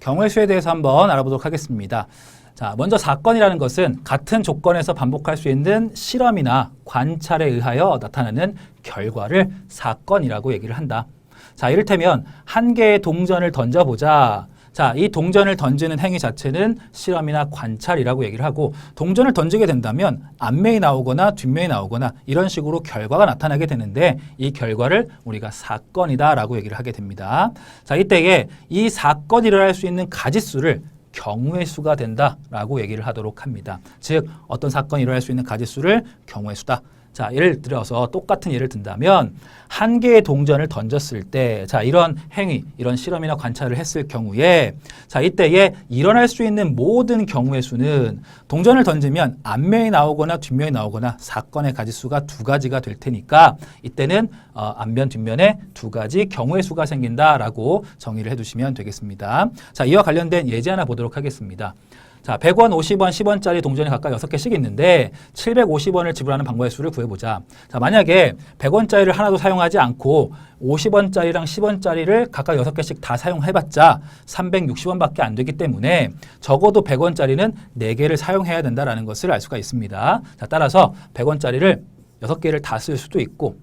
경우의 수에 대해서 한번 알아보도록 하겠습니다. 자, 먼저 사건이라는 것은 같은 조건에서 반복할 수 있는 실험이나 관찰에 의하여 나타나는 결과를 사건이라고 얘기를 한다. 자, 이를테면 한 개의 동전을 던져보자. 자, 이 동전을 던지는 행위 자체는 실험이나 관찰이라고 얘기를 하고 동전을 던지게 된다면 앞면이 나오거나 뒷면이 나오거나 이런 식으로 결과가 나타나게 되는데 이 결과를 우리가 사건이다라고 얘기를 하게 됩니다. 자, 이때에 이 사건이 일어날 수 있는 가지수를 경우의 수가 된다라고 얘기를 하도록 합니다. 즉 어떤 사건이 일어날 수 있는 가지수를 경우의 수다. 자, 예를 들어서 똑같은 예를 든다면 한 개의 동전을 던졌을 때, 자, 이런 행위, 이런 실험이나 관찰을 했을 경우에, 자, 이때에 일어날 수 있는 모든 경우의 수는 동전을 던지면 앞면이 나오거나 뒷면이 나오거나 사건의 가지수가 두 가지가 될 테니까 이때는 어, 앞면, 뒷면에 두 가지 경우의 수가 생긴다라고 정의를 해 두시면 되겠습니다. 자, 이와 관련된 예제 하나 보도록 하겠습니다. 자, 100원, 50원, 10원짜리 동전이 각각 6개씩 있는데 750원을 지불하는 방법의 수를 구해보자. 자, 만약에 100원짜리를 하나도 사용하지 않고 50원짜리랑 10원짜리를 각각 6개씩 다 사용해봤자 360원밖에 안 되기 때문에 적어도 100원짜리는 4개를 사용해야 된다는 것을 알 수가 있습니다. 자, 따라서 100원짜리를 6개를 다 쓸 수도 있고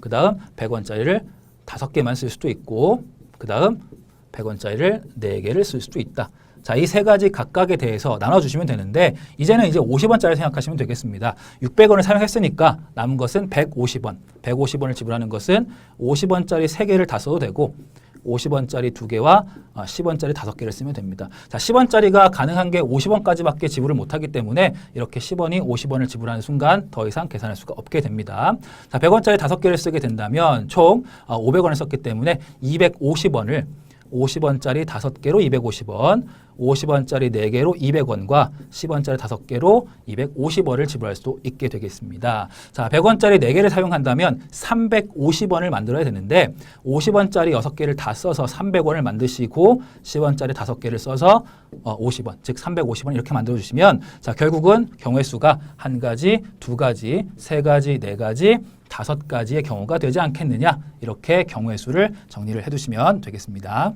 그 다음 100원짜리를 5개만 쓸 수도 있고 그 다음 100원짜리를 4개를 쓸 수도 있다. 자, 이 세 가지 각각에 대해서 나눠주시면 되는데, 이제는 이제 50원짜리 생각하시면 되겠습니다. 600원을 사용했으니까 남은 것은 150원. 150원을 지불하는 것은 50원짜리 3개를 다 써도 되고, 50원짜리 2개와 10원짜리 5개를 쓰면 됩니다. 자, 10원짜리가 가능한 게 50원까지밖에 지불을 못하기 때문에 이렇게 10원이 50원을 지불하는 순간 더 이상 계산할 수가 없게 됩니다. 자, 100원짜리 5개를 쓰게 된다면 총 500원을 썼기 때문에 250원을 50원짜리 5개로 250원, 50원짜리 4개로 200원과 10원짜리 5개로 250원을 지불할 수도 있게 되겠습니다. 자, 100원짜리 4개를 사용한다면 350원을 만들어야 되는데 50원짜리 6개를 다 써서 300원을 만드시고 10원짜리 5개를 써서 50원, 즉 350원 이렇게 만들어 주시면 자, 결국은 경우의 수가 한 가지, 두 가지, 세 가지, 네 가지, 다섯 가지의 경우가 되지 않겠느냐 이렇게 경우의 수를 정리를 해두시면 되겠습니다.